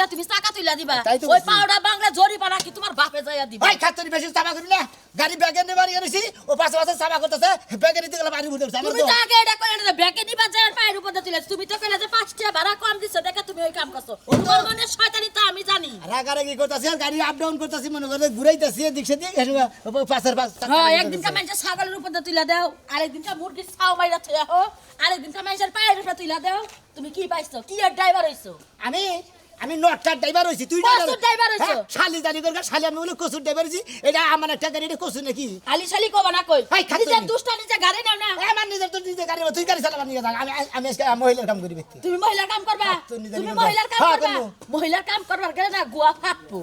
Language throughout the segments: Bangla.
দিয়া তুমি টাকা তুইলা দিবা। ওই। পাউডা বাংলা জরিমানা কি তোমার বাপে যাইয়া দিবা। ভাই খাতরি বেশি চাপা করবি না গাড়ি ব্যাগে নিয়ে বাড়ি এনেছি ও পাশে পাশে চাপা করতেছে ব্যাগে নিতে গেলে বাড়ি বুঝতে তুমি তো। আগে এটা কইলে না ব্যাকে নিবা যায় পায়ের উপর তুলে তুমি তো কইলে যে পাঁচ টাকা ভাড়া কম দিছো দেখে তুমি ওই কাম করছ। তোমার মনে শয়তানি তো আমি জানি। রাগারাগি করতেছি আর গাড়ি আপ ডাউন করতেছি মনে করে ঘুরাইতেছি এদিক সেদিক এসে পাশের পাশ হ্যাঁ একদিনকা মানুষের ছাগলের উপর দিয়ে তুলে দাও আরেকদিনকা মুরগির ছাও মাইরা থুয়া হো আরেকদিনকা মানুষের পায়ের উপর তুলে দাও। তুমি কি পাইছো? কি আর ড্রাইভার হইছো? আমি আমি নটার ড্রাইভার হইছি তুই কসুর ড্রাইভার হইছো? শালি জানি করে শালি আমি বলে কসুর ড্রাইভার হইছি এটা আমার একটা গাড়ি এটা কসুর নাকি? খালি শালি কবা না কই। ভাই খালি যা। দুষ্টা নিজে গাড়ি নাও না। আমার নিজের তো নিজে গাড়ি তুই গাড়ি চালাবার নিয়ে যা আমি আমি আজকে মহিলার কাম করি ব্যক্তি। তুমি মহিলার কাম করবা? নিজে তুমি নিজে মহিলার কাম করবা। করব। মহিলার কাম করবার গেলে না গুয়া ফাটবো।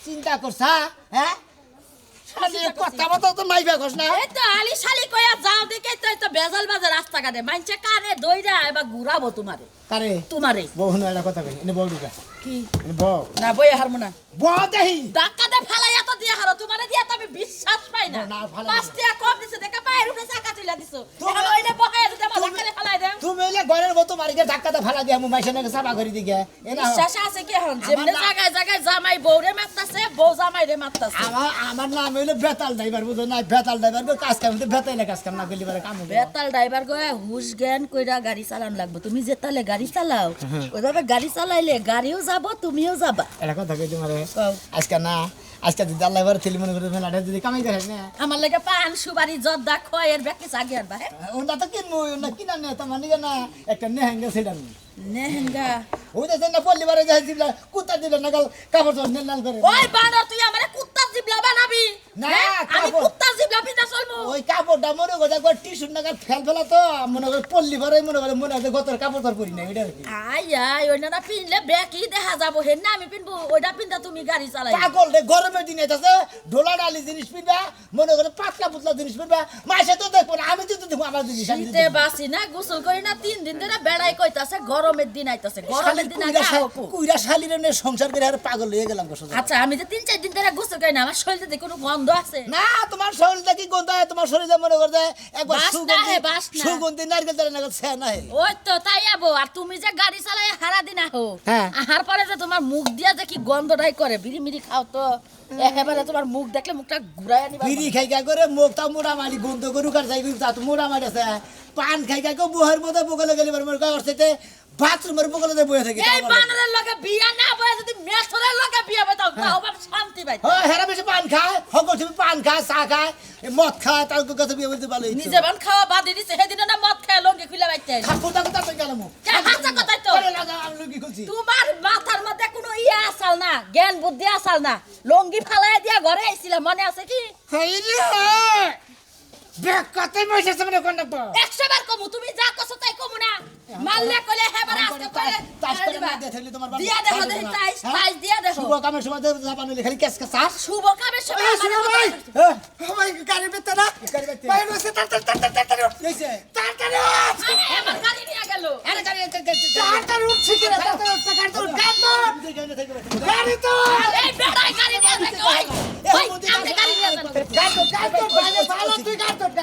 চিন্তা করছা হ্যাঁ? শালি কথা মতো তো মাইবা কস না। এই তো আলি শালি কইয়া যাও দেখে তো তো বেজাল বাজার রাস্তাঘাটে মাইনছে কানে দইরা এবার ঘুরাবো তোমারে। কারে? তোমারে। বহু না কথা কই এনে বল কি? এনে বউ না বই হারমো না। বউ দেহি। ধাক্কা দে ফালাইয়া তো দিয়ে হারো তোমারে দিয়া তো আমি বিশ্বাস পাই না। পাঁচ না। কম দিছে দেখা পায়ের উপরে চাকা তুইলা দিছো। তুমি- ওইলে বহায় যদি আমার ফালাই দেও তুমি এলে ঘরের মতো ধাক্কাতে ফালা দিয়া মু মাইছে নাকি সাবা করে দিকে এ না বিশ্বাস আছে কি এখন? যেমনে জায়গায় জায়গায় জামাই বউরে মারতাছে বউ জামাই রে মারতাছে। আমার আমার নাম হইল বেতাল ড্রাইভার বুঝো না বেতাল ড্রাইভার কাজ কাম তো বেতাইলে কাজ কাম না করলে পারে কাম বেতাল ড্রাইভার গয়ে হুশ জ্ঞান কইরা গাড়ি চালান লাগবে। তুমি যে তালে গাড়ি চালাও। ওইভাবে গাড়ি চালাইলে গাড়িও যাব তুমিও যাবা। এটা কথা কই তোমার। আজকে না আজকে যদি আল্লাহ এবার ছেলে মনে করে যদি কামাই করে না। আমার লাগে পান সুবারি জর্দা খয়ের ব্যাকে চাগিয়ার আনবা হ্যাঁ? ওটা তো কিনবো ওটা কিনা নেই তোমার নিকে না একটা নেহেঙ্গা সেটা নি নেহেঙ্গা। ওই যে না পল্লি বারে যাই দিলা কুত্তা দিলে না কাপড় চোপড় নেল নাল করে। ওই বানর তুই আমারে কুত্তা জিবলা বানাবি? না, হ্যাঁ? আমি। কুত্তা জিবলা পিতা চলমু ওই কাপড়টা মনে করে একবার টিস্যুর নাগাদ ফেল ফেলা তো মনে করে পল্লি ভরে মনে করে মনে হয় গতর কাপড় তোর পরি না কি। আই আই ওইটা না পিনলে ব্যাকি দেখা যাব। হেন না আমি পিনবো ওইটা পিনতা তুমি গাড়ি চালাই। পাগল রে গরমের দিন আছে ঢোলা ডালি জিনিস পিনবা মনে করে পাতলা পুতলা জিনিস পিনবা মাসে তো দেখব না আমি তো দেখব আমার জিনিস আমি। বাসি না গোসল করি না তিন দিন ধরে বেড়াই কইতাছে গরমের দিন আইতাছে গরমের দিন আগে কুইরা শালির এমনি সংসার করে আর পাগল হয়ে গেলাম গোসল আচ্ছা আমি যে তিন চার দিন ধরে গোসল করি না আমার শরীরে কোনো গন্ধ আছে? না তোমার শরীরটা কি গন্ধ হয়? তোমার শরীরে মনে করতে একবার সুগন্ধি সুগন্ধি নারকেল তেলের নাগাদ সে না ওই তো তাই আবো। আর তুমি যে গাড়ি চালাই হারা দিন আহো। হ্যাঁ। আহার পরে যে তোমার মুখ দিয়া যে কি গন্ধটাই করে বিড়ি মিড়ি খাও তো। একেবারে তোমার মুখ দেখলে মুখটা ঘুরাই আনিবা। বিড়ি খাই খাই করে মুখটা মোড়া মারি গন্ধ করুক আর যাই তা তো মোড়া মারি আছে। পান খাই খাই করে বুহের মধ্যে বগলে গেলি মনে করে সেতে বাথরুমের বগলে বয়ে থাকি এই বানরের লগে বিয়া না বয়ে যদি মেছরের লগে বিয়া বইতাও তাও বাপ শান্তি পাই হ্যাঁ হেরা বেশি পান খায় সকল তুমি পান খায় চা খায় এ মদ খায় তার কাছে বিয়ে বলতে ভালো নিজে বান খাওয়া বাদ দিছে সেদিন না মদ খায় লঙ্গি খুলে বাইতে। ঠাকুর ঠাকুর তার গেলাম কে হাসা কথাই তো? আরে লাগা আমি লুকি খুলছি। তোমার মাথার মধ্যে কোনো ইয়া আসাল না জ্ঞান বুদ্ধি আসাল না। লঙ্গি ফালাই দিয়া ঘরে আইছিলাম মনে আছে কি? হইলে বেক কত বসে সামনে কোন না একশো বার কমু তুমি যা কছো তাই কমু না। মারলে কইলে হেবার আস্তে কইলে তাস করে না দিয়ে থাকলে তোমার দিয়া দেখো দেখি তাইস তাইস দিয়া দেখো শুভ কামের সময় তো জাপান হইলে খালি কেস কেস আস শুভ কামের সময় এই ভাই ভাই গাড়ি বেতে না? গাড়ি বেতে। ভাই বসে তার তার তার তার তার কইছে? তাড়াতাড়ি আরে, আমার গাড়ি নিয়ে গেল। আরে গাড়ি তাড়াতাড়ি উঠছি কি রে তাড়াতাড়ি উঠতে গাড়ি তো গাড়ি তো এই বেড়াই গাড়ি নিয়ে যাচ্ছে ওই ওই আপনি গাড়ি নিয়ে যান গাড়ি তো গাড়ি তো ভালো তুই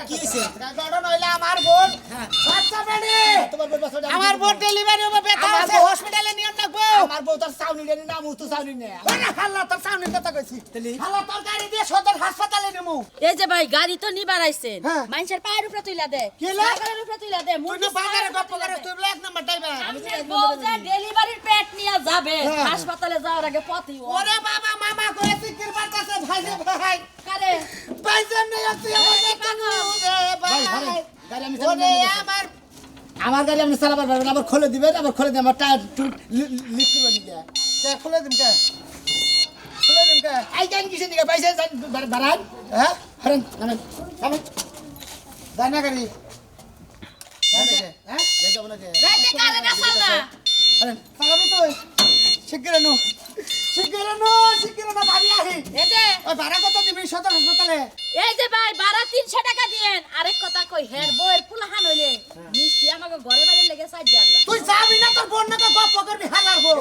কি হইছে? গড়ন হইলে আমার বোন বাচ্চা তোমার বউ বাসা আমার বোন ডেলিভারি হবে ব্যথা আছে হসপিটালে নিয়ে আমার বউ তার সাউনি নেই নাম তো সাউনি নেই হাল্লা তোর সামনে কথা কইছি? হাল্লা তোর গাড়ি দিয়ে সদর হাসপাতালে নেমু। এই যে ভাই গাড়ি তো নিবার আইছেন। হ্যাঁ। মানুষের পায়ের উপরে তুইলা দে। কি লে? ছাগলের উপরে তুইলা দে। তুই উপরে গপ্প তুইলা করে তুই এক নাম্বার ড্রাইভার বউ যে ডেলিভারির পেট নিয়ে যাবে হ্যাঁ। হাসপাতালে যাওয়ার আগে পথই ওরে বাবা মামা করে সিকির বাতাসে ভাই ভাই। কারে? ভাই সামনে আসছি আমার রে ভাই, ভাই ভাই, গাড়ি আমি ওরে আমার আমার গাড়ি আপনি চালাবার পারবেন আবার খুলে দিবেন আবার খুলে দিয়ে আমার টায়ার লিক করে দিবে খুলে দিম কে? খুলে কে? এই গান কিসে দিকে? পয়সা বাড়ান। হ্যাঁ? হারেন হারেন হারেন দানা গাড়ি। দানা কে? হ্যাঁ? যাব নাকি রাইতে কারে না চালনা হারেন সাগাবি তুই। শিগগির নো শিগগির নো শিগগির নো ভাবি আহি। এই যে। ওই ভাড়া কত দিবি? সদর হাসপাতালে এই যে ভাই বারা তিনশো টাকা দিয়েন। আরেক কথা কই হের বউয়ের ফুলাহান হইলে মিষ্টি আমাকে ঘরে বাড়ি লেগে সাইড দিয়ার তুই যাবি না তোর বোন নাকি গপ্প করবি হালার বউ।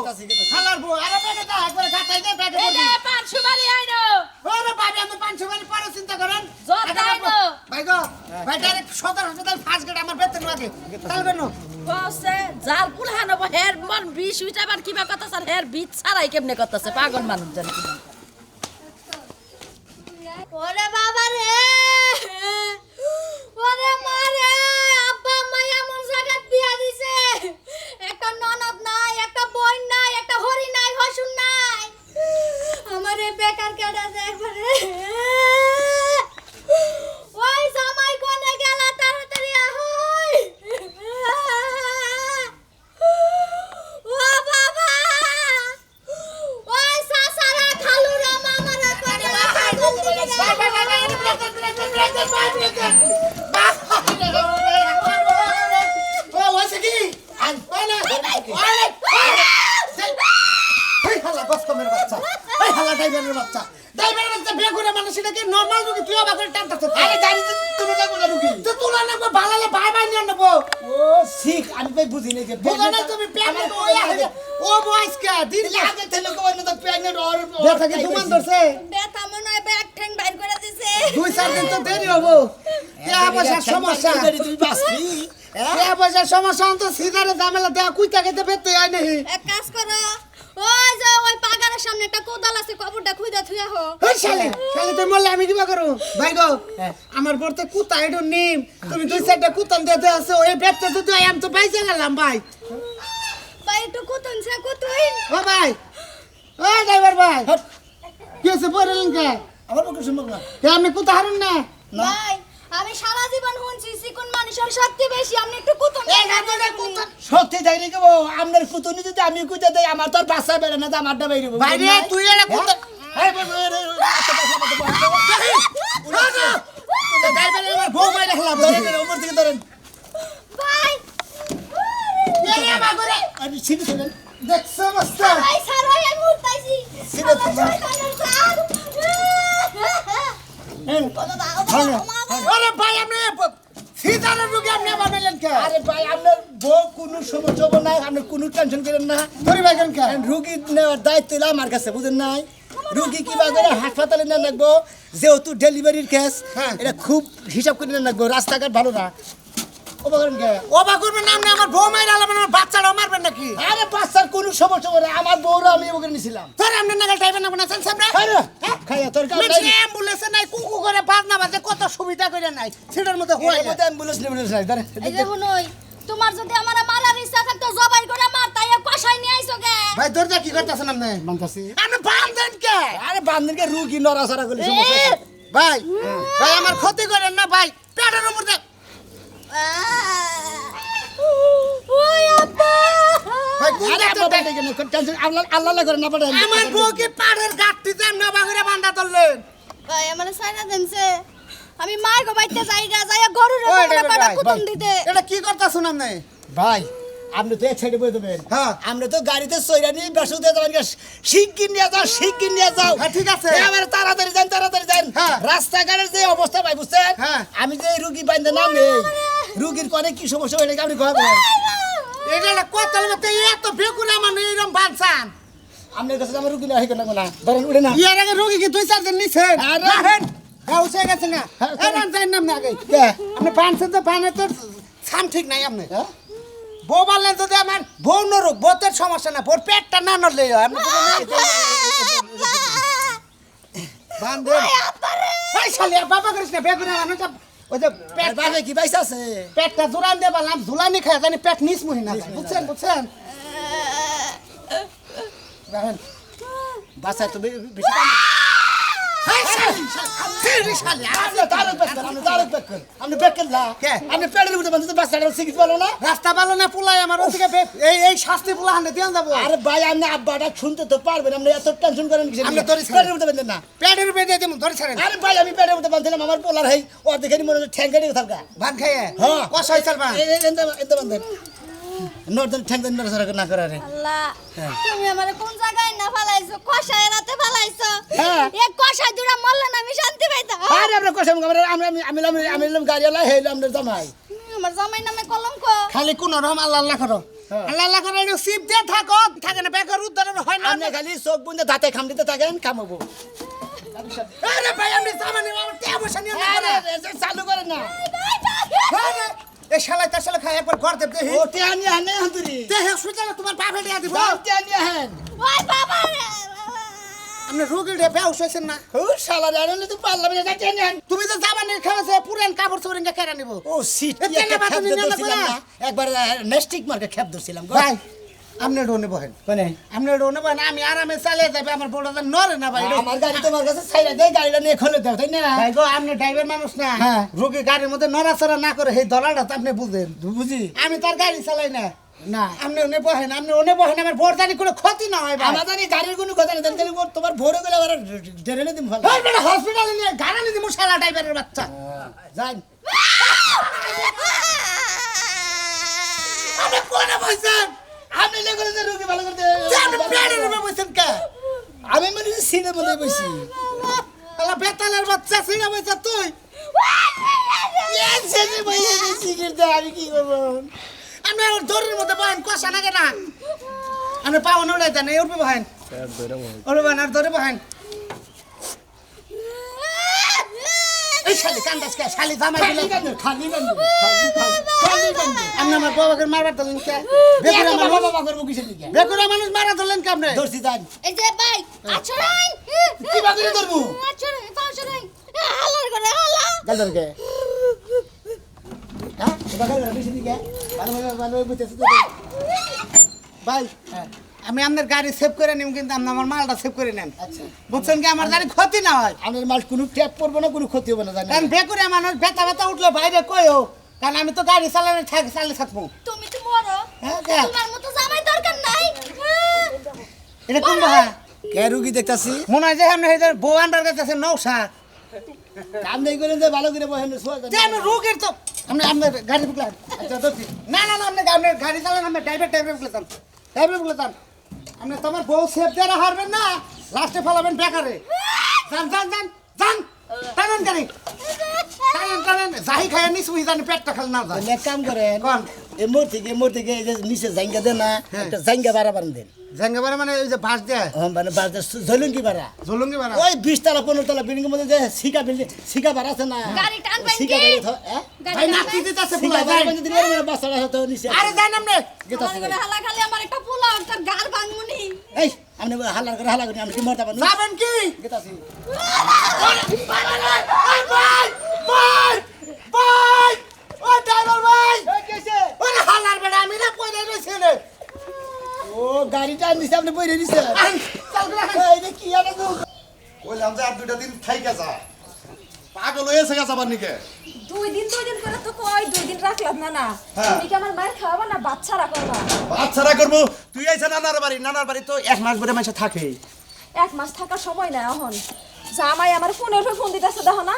হালার বউ। আরে পেটে দা একবার খাতাই দে পেটে এই যে পান আইনো। ওরে আমি পাঁচশো বাড়ি পরে চিন্তা করেন। জোর। ভাই গো ভাই ডাইরেক্ট সদর হাসপাতাল ফার্স্ট গেট আমার বেতন তেন আগে তালবে না বসে যার পুলহান হব হের মন বিষ উইটাবার কিবা কথা স্যার হের বিচ ছাড়াই কেমনে করতেছে পাগল মানুষ জানি ওরে বাবা রে ওরে মা রে আব্বা আম্মা এমন জায়গায় বিয়া দিছে একটা ননদ নাই একটা বোন নাই একটা হরি নাই হসুন নাই আমারে বেকার কেডা দেখবারে ওই জামাই কোনে গেলা তাড়াতাড়ি আহই ও বাবা ওই সাসারা খালুরা মামারা কোনে ও ওইছে কি আই ওলে ওলে এই হালা বস কমের বাচ্চা এই হালা ড্রাইভারের বাচ্চা ড্রাইভারের বাচ্চা বিয়ে করে মানুষ এটাকে নরমাল রুগী তুই অবাক করে টানতাছ আরে জানি তো তুমি যাব না রুগী তো তুলা নেব বালালে ভাই ভাই নিয়ে নেব ও শিখ আমি ভাই বুঝি নাই যে বোঝো না তুমি প্যাকেট ওই আগে ও বয়স কে দিন দিলে আগে থেকে কোন তো প্রেগনেন্ট অর দেখা কি তোমার ধরছে ব্যথা মনে হয় ব্যাগ ঠ্যাং বাইর করে দিছে দুই চার দিন তো দেরি হব টাকা পয়সার সমস্যা তুই বাসবি পয়সার সমস্যা তো সিধারে ঝামেলা দেওয়া কুইতা খেতে বেতে হয় নাহি এক কাজ করো ওই যে ওই পাগারের সামনে একটা কোদাল আছে কবরটা খুইদা থুয়া হো ওই শালে শালে তুই বললে আমি কিবা করু ভাই গো আমার বলতে কুতা এটা নিম তুমি দুই চারটা কুতান দিতে আসো এই বেতে তো তুই আমি তো বাইসে গেলাম ভাই। ভাই একটু কুতুন সে কুতুন ও ভাই ও ড্রাইভার ভাই কি হয়েছে পড়লেন কে? আমার পক্ষে সম্ভব না। কে আপনি কুতা হারুন না? ভাই আমি সারা জীবন শুনছি চিকুন মানুষের শক্তি বেশি আপনি একটু কুতুন এই গাছটা কুতা সত্যি যাই রে গো আপনার কুতুনি যদি আমি কুইতে দেই আমার তো আর বাসা বেড়ে না তো আমারটা বাইরে ভাই রে তুই কুতা সিঁড়ি ছিলেন দেখছ তোমার। কত দাও আরে ভাই আপনি সিজারের রোগী আপনি আবার বানাইলেন কে? আরে ভাই আপনার বউ কোনো সমস্যা হব না আপনি কোনো টেনশন করেন না। ধরি ভাই কেন কে? রুগী নেওয়ার দায়িত্ব হলো আমার কাছে বুঝেন নাই? রুগী কি করে হাসপাতালে না লাগবো যেহেতু ডেলিভারির কেস হ্যাঁ। এটা খুব হিসাব করে না লাগবো রাস্তাঘাট ভালো না। করবেন না আপনি আমার বউ মাইরা আলাবেন আমার বাচ্চাটাও মারবেন নাকি? আরে বাচ্চার কোনো সমস্যা আমার বউরা আমি ওকে নিয়েছিলাম। ধরে আপনি নাগাল টাইপের না বানাচ্ছেন সামনে? খাইয়া তোর নাই মেট্রো অ্যাম্বুলেন্সে নাই কুকু করে বাজে কত সুবিধা করে নাই সেটার মধ্যে হয়ে এর মধ্যে অ্যাম্বুলেন্স নেবুলেন্স নাই ধরে এই যে হুনই তোমার যদি আমার মারার ইচ্ছা থাকতো জবাই করে মার তাই কষাই নিয়ে আইছো কে? ভাই দরজা কি করতেছেন আপনি? মানতাছি। আপনি বান্ধেন কে? আরে বান্ধনকে রুগী নড়াচড়া করলে সমস্যা ভাই ভাই আমার ক্ষতি করেন না ভাই পেটের উপর দেখ- আমার বউকে পাড়ের গাঁটটিতে এমনি বাঘরে বান্ধা ধরলেন? ভাই আমার সাইনা দেনছে। আমি মার গো বাইতে যাইগা যাইয়া গরুর ওই উপরে ড্রাইভার পাড়া ভাই, কুতুন ভাই। দিতে। এটা কি করতেছেন আপনি? ভাই আপনি তো এক সাইডে বই দেবেন হ্যাঁ। আমরা তো গাড়িতে সইরা নিয়ে বেসু দিয়ে যাবেন শিগগির নিয়ে যাও শিগগির নিয়ে যাও। হ্যাঁ, ঠিক আছে। এবারে তাড়াতাড়ি যান তাড়াতাড়ি যান। হ্যাঁ। রাস্তাঘাটের যে অবস্থা ভাই বুঝছেন? হ্যাঁ। আমি যে রুগী বাইন্দে নাম নেই। রুগীর করে কি সমস্যা হয়ে আপনি কবেন এটা মতো এত বেকুরে আমার এইরকম বাঁচান আপনার কাছে আমার রুগী না হয়ে গেল না। ধরেন উঠে না। ইয়ার আগে রোগী কি দুই চার দিন নিছেন আরে। রাখেন হ্যাঁ উঠে গেছে না। হ্যাঁ, রান যাই নাম না আগে। কে? আপনি বানছেন তো বানে তো ছাম ঠিক নাই আপনি। হ্যাঁ? বউ বললেন যদি আমার বউ নরুক বউতের সমস্যা না বউর পেটটা না হয় আপনি শালি আর বাবা করিস না বেগুনে মানুষটা ওই যে পেট বাজে কি পাইছে আছে? পেটটা জোরান দিয়ে বললাম ঝুলানি খায় জানি পেট নিস মহি না। বুঝছেন বুঝছেন? রাখেন বাসায় তো বেশি রাস্তা ভালো না পুলাই আমার ওদিকে এই এই শাস্তি পুলা হান্ডে দিয়ে যাব আরে ভাই আপনি আব্বাটা শুনতে তো পারবেন আপনি এত টেনশন করেন কিসের আপনি ছেলে। পেটের মধ্যে বাঁধেন না। পেটের বেঁধে দিব ধরে ছাড়েন। আরে ভাই আমি পেটের মধ্যে বাঁধছিলাম আমার পোলার হাই ও দেখে মনে হচ্ছে থাকা ভাত খাইয়ে? হ্যাঁ। নর্দন ঠ্যাং দেন নড়াচড়া না করারে আল্লাহ হ্যাঁ। তুমি আমারে কোন জায়গায় না ফালাইছো? কষায় রাতে ফালাইছো? হ্যাঁ। এ কষায় দুরা মরলে না আমি শান্তি পাইতাম? আরে আমরা কষাম আমরা আমি আমি আমি আমি আমি এলাম গাড়িওয়ালা হেল আমরা জামাই। আমার জামাই নামে কলঙ্ক। খালি কোন রকম আল্লাহ আল্লাহ করো। হ্যাঁ। আল্লাহ আল্লাহ করো একটু সিপ দিয়ে থাকো। থাকে না বেকার উদ্ধারণ হয় না। আপনি খালি চোখ বুঝে দাঁতে খাম দিতে থাকেন খামাবো আরে ভাই আমি সামান্য আমার কে বসে নিয়ে আরে চালু করেন না। আরে এই শালা তার শালা খায় একবার ঘর দেব ও টিয়া নিয়ে হেন নাই তে হে হসপিটালে তোমার বাপে দিয়া দিব। যাও টিয়া নিয়ে হেন। ওই বাবা রে রোগী রে বেউস হয়েছেন না? ও শালা জানো তুমি পারলাম না টিয়া নিয়ে তুমি তো জামা জামানের খাওয়াছে পুরান কাপড় চোপড় ইনকা কেরা নিব। ও সিট এ, না। একবার নেস্টিক মার্কে খেপ ধরছিলাম ভাই আপনি ডোনে বহেন। কোনে আপনি ডোনে বহেন আমি আরামে চালিয়ে যাবে আমার বড়দের নরে না ভাই আমার গাড়ি তোমার কাছে ছাইরা দে গাড়িটা নিয়ে খোলে দাও তাই না? ভাই গো আপনি ড্রাইভার মানুষ না। হ্যাঁ। রোগী গাড়ির মধ্যে নড়াচড়া না করে সেই দলাটা তো আপনি বুঝেন। বুঝি। আমি তার গাড়ি চালাই না। না। আপনি ওনে বহেন আপনি ওনে বহেন আমার ভোট জানি কোনো ক্ষতি না হয় আমার জানি গাড়ির কোনো কথা নেই তাহলে তোমার ভোরে গেলে আবার ডেরে দিম ভালো। হসপিটালে নিয়ে গাড়ি নিয়ে দিব শালা ড্রাইভারের বাচ্চা। যাই। আপনি কোনে বসেন? আপনি লেগে যে রোগী ভালো করতে আপনি প্লেনের উপরে বসেন কে? আমি মনে হচ্ছে সিনের মধ্যে বসি। শালা বেতালের বাচ্চা সিনা বসে তুই। সেনে আমি কি করব? আপনি আমার দড়ির মধ্যে বহেন কষা নাগে না? আপনি পাও নড়ে দেন এই উঠবে বহেন। ওরে বহেন আর ধরে বহেন। এই শালি কান্দাস কে? শালি জামাই খালি দিলে খালি খালি খালি আপনি আমার বাবাকে মারবার দিলেন কে? বেকুরা বেকুরা বাবা করব কিসের দিকে? বেকুরা মানুষ মারা ধরলেন কে আপনি? ধরছি যান। এই যে ভাই কি ধরবো? হালার করে হালা। হ্যাঁ কিসের ভালো ভালো তো। আমি আপনার গাড়ি সেভ করে নিম কিন্তু আপনি আমার মালটা সেভ করে নেন। আচ্ছা। বুঝছেন কি আমার গাড়ি ক্ষতি না হয়? আমার মাল কোনো ট্যাপ পড়ব না কোনো ক্ষতি হবে না জানি কারণ বেকুরে মানুষ বেতা বেতা উঠলে বাইরে কইও কারণ আমি তো গাড়ি চালানো থাক চালিয়ে থাকব। তুমি তো মরো। হ্যাঁ? তোমার মতো জামাই দরকার নাই। এটা কোন বাহা কে রুগী দেখতাছি? মনে হয় যে এই যে বউ আন্ডার কাছে নৌসা কাম নেই করে যে ভালো করে বহেন শোয়া যে আমি রোগের তো আপনি আপনার গাড়ি বুকলেন আচ্ছা না না না আপনি আপনার গাড়ি চালান আপনি ড্রাইভার ড্রাইভার বুকলেতাম ড্রাইভার বুকলেতাম আপনি তোমার বউ সেফ দিয়ে হারবেন না লাস্টে ফেলাবেন বেকারে। যান যান যান যান। টানেন গাড়ি। টানেন টানেন যাই খায় নিস বুঝি জানি পেটটা খালি না যায় তাহলে এক কাম করেন কোন? এ মোর থেকে মোর থেকে এই যে নিচে জাঙ্গা দেন না হ্যাঁ। একটা জাঙ্গা বাড়া বাড়ান দেন। জেঙ্গাবারে মানে ওই যে বাস দেয়? ও, মানে বাড়তে ঝলুন কি বাড়া। জলুঙ্গি বানা ওই বিশ তলা পনেরো তলা বিল্ডিং মধ্যে যে শিকা বিল্ডিং শিকা বাড়া আছে না? গাড়ি টানবেন শিকা কি? গাড়ি থ- হ্যাঁ? ভাই নাতি দিতেছে শিকা ফুলা বাড়া যাই দিলে মানে বাচ্চারা হয়তো নিচে আরে যান আপনি। গেতাছি করে হালা খালি আমার একটা পোলা একটা গাল ভাঙমুনি। এই আপনি হাল্লা করে হাল্লা করে আমি কি মরতে পারব? যাবেন কি? গেতাছি ভাই ভাই ভাই। ও ড্রাইভার ভাই ওরে হালার বেড়া আমি না পয়দা রইছে ও গাড়িটা নিচে আপনি বইরে দিছে আই, চাল করে আই। এই যে কি আছে কইলাম যে আর দুইটা দিন থাইকা যা। পাগল হয়েছে গেছে আবার নিকে। দুই দিন দুই দিন করে তো কই দুই দিন রাখলাম না না। হ্যাঁ। তুমি কি আমার মায়ের খাওয়াবা না বাচ্চারা করবা? বাচ্চারা করব। তুই আইসা নানার বাড়ি নানার বাড়ি তো এক মাস ধরে মাসে থাকে। এক মাস থাকার সময় না এখন। জামাই আমার ফোনে উঠে ফোন দিতেছে দেখো না।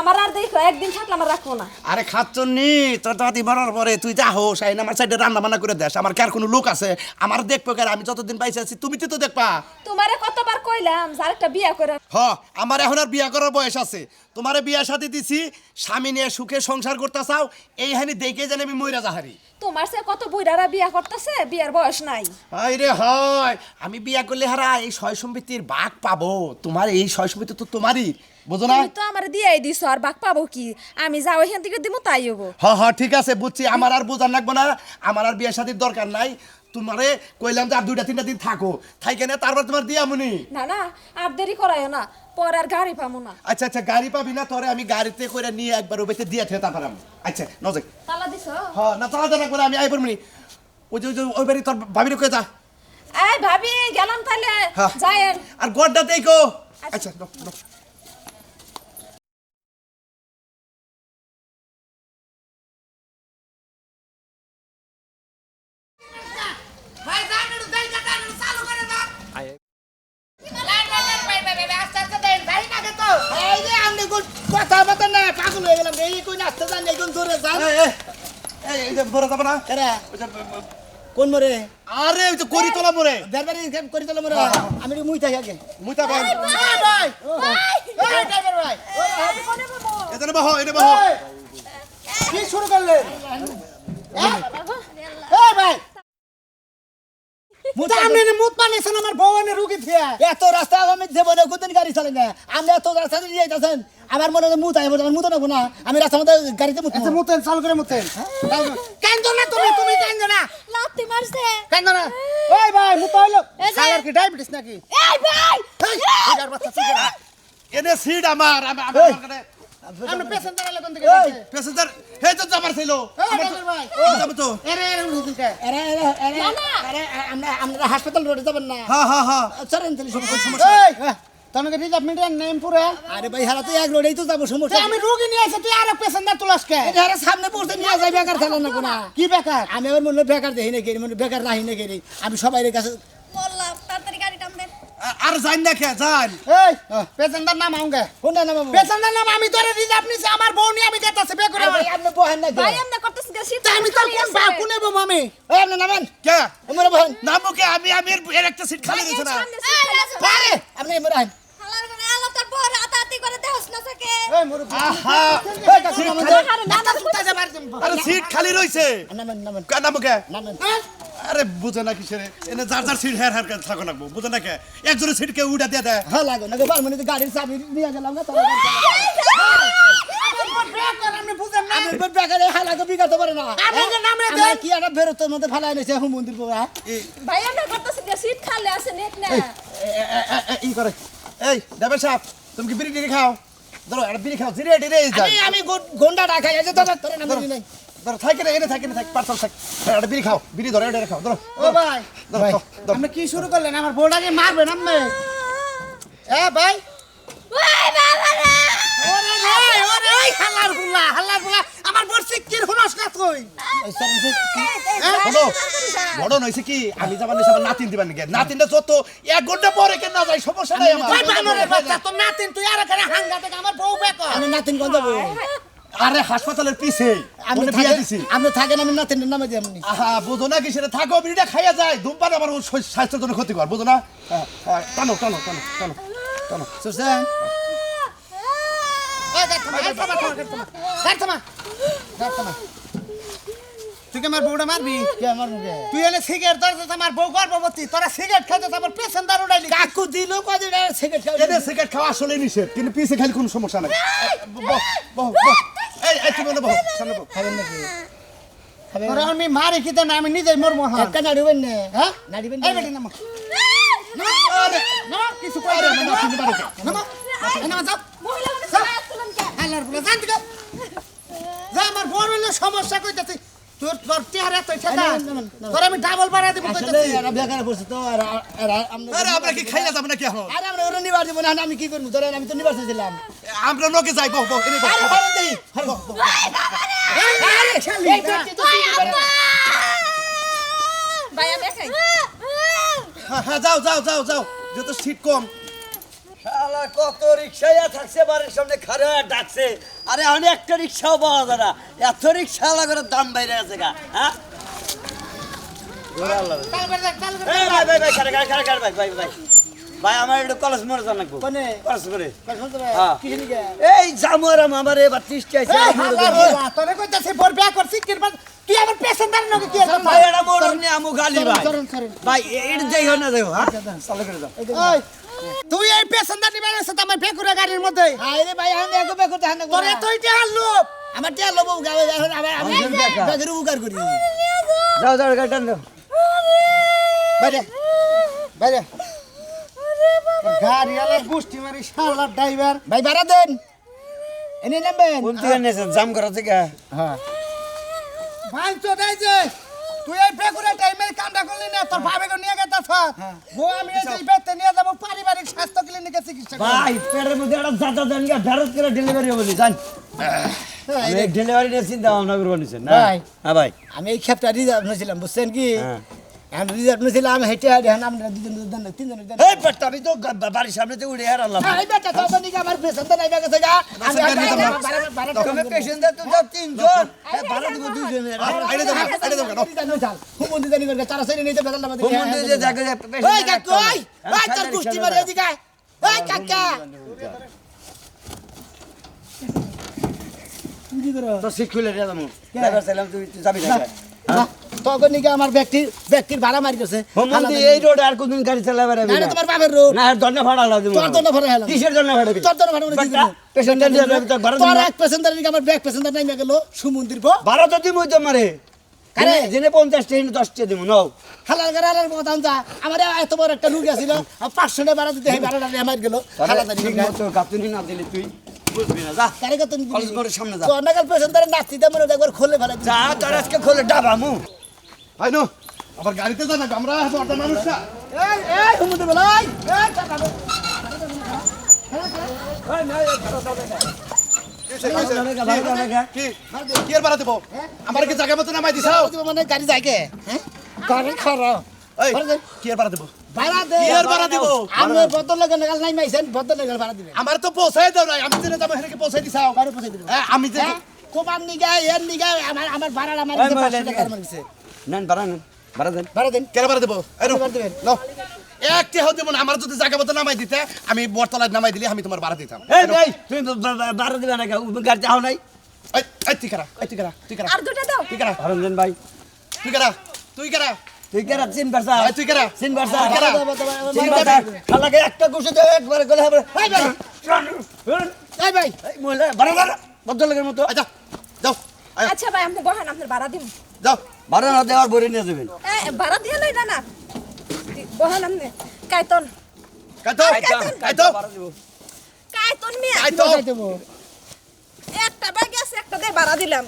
আমার আর দেখো একদিন থাকলে আমার রাখব না। আরে খাচ্ছনি তোর দাদি মরার পরে তুই যা হোস আইন আমার সাইডে রান্না বান্না করে দেস আমার কার আর কোনো লোক আছে? আমার দেখব কার আমি যতদিন পাইছে আছি তুমি তো দেখবা। তোমারে কতবার কইলাম যার একটা বিয়া করে হ আমার এখন আর বিয়া করার বয়স আছে। তোমারে বিয়া সাথে দিছি স্বামী নিয়ে সুখে সংসার করতে চাও এই হানি দেখে জানি আমি মইরা যাহারি। তোমার সে কত বুইরারা বিয়া করতেছে? বিয়ার বয়স নাই। হাই রে হয় আমি বিয়া করলে হারা এই সয় সম্পত্তির বাঘ পাবো। তোমার এই সয় সম্পত্তি তো তোমারই বুঝো না? তো আমার দিয়াই দিছো আর বাঘ পাবো কি? আমি যাও এখান থেকে দিমু তাই হব হ্যাঁ হ্যাঁ ঠিক আছে বুঝছি আমার আর বোঝার লাগবো না। আমার আর বিয়ে সাথে দরকার নাই। তোমারে কইলাম যে আর দুইটা তিনটা দিন থাকো। থাইকে না তারপর তোমার দিয়া মুনি না না আর দেরি করাইও না। পরে আর গাড়ি পামু না। আচ্ছা আচ্ছা গাড়ি পাবি না তোরে আমি গাড়িতে করে নিয়ে একবার ওবেতে দিয়ে থেকে তারপর আমি। আচ্ছা নজে তালা দিছো? হ না তাহলে দেখ করে আমি আই পড়মনি ওই যে ওই বাড়ি তোর ভাবির কয়ে যা। এই ভাবি গেলাম তাহলে হ্যাঁ। যায়েন। আর গড্ডা দেখো। আচ্ছা নাও, নাও। ভাই যান একটু যাই না যান একটু চালু করে দাও এই যে আপনি কোন- কথা বার্তা না পাগল হয়ে গেলাম এই কই নাচতে যান একদম ধরে যান এই, এই, ধরে যাব না। কেরা? কোন মরে আরে ওই তো করি তোলা মরে বেরবারি করি তোলে মরে আমি মুই থাকি আগে। মুইতা ভাই ভাই এই ড্রাইভার ভাই। এখানে বাহ এনে বাহ। কি শুরু করলেন? এই ভাই। আপনি এনে মুত বানাইছেন আমার বউ এনে রুগী থিয়া এত রাস্তা আমি দেবো না কোনদিন গাড়ি চালাই না। আপনি এত রাস্তা দিয়ে যাইতেছেন আমার মনে হয় মুত আইব আমার মুত নেব না। আমি রাস্তার মধ্যে গাড়িতে মুত আচ্ছা মুতেন চালু করে মুতেন। কান্দো না তুমি তুমি কান্দো না। লাত্তি মারছে। কান্দো না। ওই ভাই মুত হইল। সালার কি ডায়াবেটিস নাকি? এই ভাই! এই, এটার বাচ্চা তুই কেনা এনে সিট আমার আমি এই। আমরা পেশেন্ট দাঁড়ালে কোন দিকে এই। যাচ্ছে? প্যাসেঞ্জার হে তো যাবার ছিল এই, ড্রাইভার ভাই। যাব তো। এরে এরে উঠে দিকে। আরে আরে আরে আরে আমরা আমরা হাসপাতাল রোডে যাবেন না। হ্যাঁ হ্যাঁ হ্যাঁ চলেন তাহলে সমস্যা সমস্যা। এই তনকে রিজার্ভ মিডিয়ার নেম পুরো? আরে ভাই হারা তো এক রোডেই তো যাব সমস্যা আমি রুগী নিয়ে এসে তুই আর পেশেন্ট তুলাস কে? এটা হারা সামনে পড়তে নিয়ে যাই বেকার খেলা না। কি বেকার? আমি আবার মনে বেকার দেখি না কেরি মানে বেকার রাহি না কেরি আমি সবাই কাছে বললাম তাড়াতাড়ি গাড়ি টানবেন আ- আর জান না কে জান এই পেশেন্টার নাম আউঙ্গে কোনটা নাম পেশেন্টার নাম আমি তোরে রিজার্ভ নিছি আমার বউ নিয়ে আমি যেতাছে বে করে ভাই আপনি বহেন না ভাই কে করতেছ গে শীত আমি তোর কোন বা কোনে বউ আমি? এই আপনি নামেন। কে? আমার বহেন নামবো কে? আমি আমি এর- একটা সিট খালি দিছে না। রাজু আপনি এমন রাহেন হালার করে আলো তোর বড় হাতাহাতি করে দেহস না থাকে এই মুরব্বি। আহা! এই কাকু নামেন। তো। তাজা মার দিম আরে সিট খালি রইছে। নামেন নামেন। কে নামবো কে? নামেন। আরে বুঝে না কিসের? এনে যার যার সিট হের হের থাকো লাগবো বুঝে না কে? একজনের সিট কে উড়া দিয়ে দেয়। হ্যাঁ লাগো। না বার মানে গাড়ির চাবি নিয়ে গেলাম না তোরা না। না। না। তুমি কি বিড়ি খাও? ধরো বিড়ি খাও। জিরে আমি আমি গন্ডা ডাকাই আছে তোরা তোরা নাম নাই। ধরো থাকে না এনে থাকে না থাকে পার্সল থাকে। একটা বিড়ি খাও বিড়ি ধরো এটা খাও ধরো। ও ভাই খাও, আপনি কি শুরু করলেন? আমার বউটাকে মারবেন আপনি এ ভাই। ওই বাবা রে! ওরে ভাই ওরে ওই হাল্লারগুলা হাল্লারগুলা। আমার বড় সিকির হুনস না তুই। শোনো ঘটন হয়েছে কি? আমি যাবার নিছে নাতিন দিবার নাকি নাতিনটা যত এক ঘণ্টা পরে কেন না যায় সমস্যা নাই আমার। ভাই বানরের বাচ্চা তো নাতিন তুই আর এখানে হাঙ্গা থেকে আমার বউ বেকর। আমি নাতিন কোন যাব? আরে হাসপাতালের পিছে। আমি বিয়া দিছি। আপনি থাকেন আমি নাতিনের নামে দিই আপনি আহা বুঝো না কি সেটা? থাকো বিড়িটা খাইয়া যায় ধূমপান আমার স্বাস্থ্যের জন্য ক্ষতিকর বুঝো না? হ্যাঁ, হ্যাঁ, টানো টানো টানো টানো টানো। সুসেন তুই কি আমার বউটা মারবি? তুই সিগারেট ধরছিস আমার বউ গর্ভবতী তোরা সিগারেট খাইছিস আমার পেশেন্টার উড়াইলি। কাকু দিল কদিন সিগারেট সিগারেট খাওয়া আসলে নিষেধ কিন্তু পিছে খালি কোনো সমস্যা নাই। খাবেন নাকি আমি মারি কি না আমি নিজেই মরবো হ্যাঁ। একটা নাড়িবেন না। হ্যাঁ? নাড়িবেন এই বেটি নামো। কিছু কই আরে, না তুমি পারো নামো। নামো যাও। মহিলা হালার বলে জান যা আমার বড় সমস্যা কইতাছি। তোর তোর চেহারা তো ছেদা। তোর আমি ডাবল বাড়া দেব আসলে কইতাছি। এরা বেকার পড়ছে তো আর আর আমরা আরে আমরা কি খাইলা যাবে নাকি এখন? আরে আমরা ওরা নিবার দিব না আমি কি করব? ধরেন আমি তো নিবার চাইছিলাম আমরা লোকে যাই বহ বহ এনে আরে। হরেন দেই হরেন আরে শালি এই ব্যক্তি তো কি করে ভাই আমি একাই হ্যাঁ হ্যাঁ যাও যাও যাও যাও। যেহেতু সিট কম। শালা কত রিক্সায় থাকছে বাড়ির সামনে হয়ে ডাকছে। আরে আমি একটা রিক্সাও পাওয়া যায় না। এত রিক্সা লাগার দাম বাইরে আছে গা হ্যাঁ? ভাই ভাই ভাই খারে খারে খারে খারে ভাই ভাই ভাই। ভাই আমার একটু কলেজ মরে যান লাগবো কোনে? কলেজ করে শুনতে পারে। কি নিকে এই জামুয়ার আমার এবার ত্রিশটি আছে এই হালার বলা তোরে কইতাছি বড় বিয়া করছিস কি তুই আমার পেশেন্টার নকে কি আছে ভাই এটা মোড় নিয়ে আমু গালি ভাই। সরেন সরেন ভাই এটা যাই না যাই হ্যাঁ? চালু করে দাও। ওই তুই এই পেশেন্টার নিবার আছে তো আমার বেকুরা গাড়ির মধ্যে? আরে ভাই আমি এত বেকর তাহান তোর এতই টেহার লোক। আমার টিয়া লবো গাবে এখন আবার আমি বেকার। বেকার। করি। যাও যাও গাড়ি টান দাও। বাইরে। বাইরে। গাড়ি আলা গুষ্টি মারি শালার ড্রাইভার। ভাই ভাড়া দেন। এনে নেবেন? কোন থেকে নিয়েছেন জাম করা থেকে? হ্যাঁ। ভাই তো দেই যে তুই এই বেগুনে টাইমে কামটা করলি না তোর ভাবে নিয়ে গেতাছ গো আমি এই যে বেতে নিয়ে যাব পারিবারিক স্বাস্থ্য ক্লিনিকে চিকিৎসা। ভাই পেটের মধ্যে একটা জাতা দেন গা ভারত করে ডেলিভারি হবে জান। আমি ডেলিভারি নিয়ে চিন্তা ভাবনা করব নিছেন না? ভাই। হ্যাঁ ভাই। আমি এই রিজার্ভ নিয়েছিলাম বুঝছেন কি? হ্যাঁ। আমি রিজার্ভ নিয়েছিলাম হেঁটে হেঁটে এখন আমরা দুজন দুজন তিনজন দেন এই পেটটা আমি তো গা- বাড়ির সামনে তো উড়ে হারালাম এই বেটা তো তো নিকে আমার পেছন তো নাই গেছে গা আমি আর নিতাম না। ভাড়া ভাড়া তুমি পেশেন্টদের তো যাও তিনজন হ্যাঁ, ভাড়া দিব দুইজনের আইনে যাও আইনে যাও কেন হুমন্দি জানি করে চারা সাইরে নিতে বেদাল না হুমুন্দি যে জায়গা যে ওই patient কাকু ওই ওই তোর কুষ্টি মারে এদিকে ওই কাকা কি করো তো সিট খুলে দিয়ে দাম ড্রাইভার চাইলাম তুই তুই যাবি না তখন নাকি আমার ব্যক্তির ব্যক্তির ভাড়া মারি গেছে এই রোডে আর কোনদিন গাড়ি চালাবে না না, না, তোমার বাপের রোড। না দন্ড ভাড়া লাগবে তোর দণ্ড ভাড়া হেলাম কিসের জন্য ভাড়া তোর দণ্ড ভাড়া মানে কি বাট্টা, দিবো? পেশেন্টার দিয়ে যাবে, তো ভাড়া দিবি তোর এক পেশেন্টার নাকি আমার ব্যাগ পেশেন্টার নাই গেল সুমন্দির পো ভাড়া তো দিবই তো মারে। কারে? দিনে- দিনে পঞ্চাশ টাকা দশ টাকা দিব নাও। হালাল করে হালাল কথা যা। আমার এত বড় একটা রুগী আছিল পাঁচশো টাকা ভাড়া দিতে হয় ভাড়াটা আমার গেল। হালাল ঠিক মতো গাতুনি না দিলে তুই। বুঝবি না যা। কারে কত কলেজ মোড়ের সামনে যা। তোর নাগাল পেশেন্টারের নাচতে দেবো একবার খোলে ফেলা যা তোর আজকে খোলে ডাবা মু। ভাই নো আবার গাড়িতে যা না আমরা বড় মানুষটা। এই এই হুমুদে বলাই এই টাকা দে। কি কি? এর বাড়া দেবো? আমার কি জায়গা মতো নামাই দিছাও? মানে গাড়ি হ্যাঁ? গাড়ি খারাপ। এই ভাড়া দে। কি এর বাড়া দেবো? ভাড়া দে। কি এর ভাড়া দিব? আমি বদল লাগে নাগাল নাই মাইছেন বদল লাগে ভাড়া দিবে আমার তো পৌঁছাই দাও নাই। আমি যাব দিছাও দিবে। আমি যে? তোমার নিগা এর নিগা আমার আমার ভাড়া আমার এই দিতে মহিলা পাঁচশো টাকা আমার দিছে। নেন ভাড়া নেন। ভাড়া দেন। ভাড়া দেন। কেন বাড়া দেবো? এই নো, ভাড়া নাও। এক টেহাও দেবো না। আমার যদি জায়গা মতো নামাই দিতে আমি বটতলায় নামাই দিলে আমি তোমার ভাড়া দিতাম। এই এই তুমি ভাড়া দিবে না গাড়ি যাও নাই? এই এই তুই কারা? এই তুই কারা? তুই কারা? আর দুটা দাও। তুই কারা? ভাই। তুই কারা? তুই কারা? তুই কেরা চিন পারছা? তুই কারা চিন পারছা? তুই কারা? চিন পারছা? খালাকে একটা ঘুষে দেবে একবারে গলে হবে। ভাই ভাই মহিলা মতো। এই যাও আচ্ছা ভাই আপনি বহেন আপনার ভাড়া দিন যাও ভাড়া না দেওয়ার ভরে নিয়ে যাবেন। এ, ভাড়া দিয়ে লই না। না বহেন আপনি। কাইতন। কাইতো কাইতো ভাড়া দিব। কাইতন মিয়া কাইতো যাই একটা ব্যাগ আছে একটা দিয়ে ভাড়া দিলাম।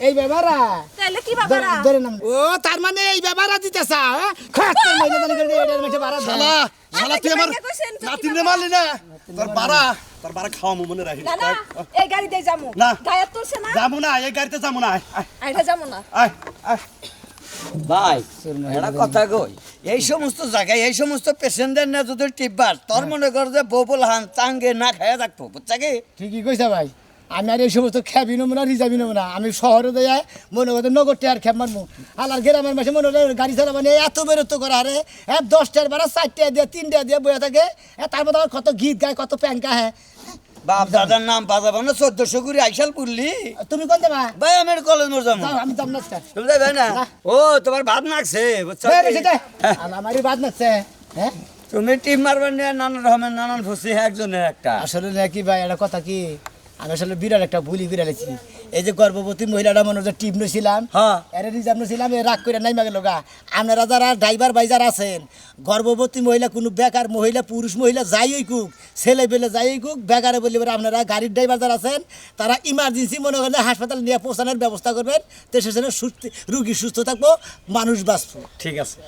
এই ব্যাপারা। কি ভাড়া ধরে নাম ও তার মানে এই ব্যাপারা দিতেছা হ্যাঁ? করে শালা শালা তুই আমার নাতিন রে মারলি না? তোর বাড়া তোর বাড়া খাওয়া মনে রাখি না না এই যামু। না। গায়ে তুলছে না? যাব না এই গাড়িতে যাব না আয়, আয়, আইটা যামু না। আয় আয়। ভাই এটা কথা কই? এই সমস্ত জায়গায় এই সমস্ত পেশেন্টদের না যদি টিপবার তোর মনে কর যে ববুল হান চাঙ্গে না খাইয়া থাকব বুঝছা কি? ঠিকই কইছা ভাই। আমি আর এই সমস্ত খ্যাবি নেব না রিজাবি নেব না আমি শহরে দেয় মনে করতে নগর টেয়ার খ্যাপ মারবো আলার গ্রামের মাসে মনে হলে গাড়ি চালাবো না এত বেরোত্ব করে আরে হ্যাঁ দশটার বেড়া চারটে দিয়ে তিনটা দিয়ে বয়ে থাকে। হ্যাঁ তারপর আবার কত গীত গায় কত প্যাঙ্কা হ্যাঁ। বাপ দাদার নাম বাজাবো না চোদ্দশো করে আইসাল পুরলি তুমি কোন দেবা ভাই আমি কলেজ মোর যাব। আমি যাম না তুমি যাবে না? ও তোমার ভাত নাকছে বুঝছ? হ্যাঁ, আমারই বাদ নাচ্ছে হ্যাঁ। তুমি টিম মারবেন না নানান রকমের নানান ফুসি একজনের একটা। আসলে নাকি ভাই একটা কথা কি? আমি আসলে বিড়াল একটা ভুলি বিড়ালেছি এই যে গর্ভবতী মহিলাটা মনে হচ্ছে টিপ নিয়েছিলাম হ্যাঁ। এর রিজার্ভ নিয়েছিলাম এ রাগ করে নাই মাগে লোকা আপনারা যারা ড্রাইভার ভাই যারা আছেন গর্ভবতী মহিলা কোনো বেকার মহিলা পুরুষ মহিলা যাই কুক ছেলে পেলে যাই কুক বেকারে বলি আপনারা গাড়ির ড্রাইভার যারা আছেন তারা ইমার্জেন্সি মনে করলে হাসপাতাল নিয়ে পৌঁছানোর ব্যবস্থা করবেন তো সেখানে সুস্থ রুগী সুস্থ থাকব মানুষ বাঁচবো। ঠিক আছে।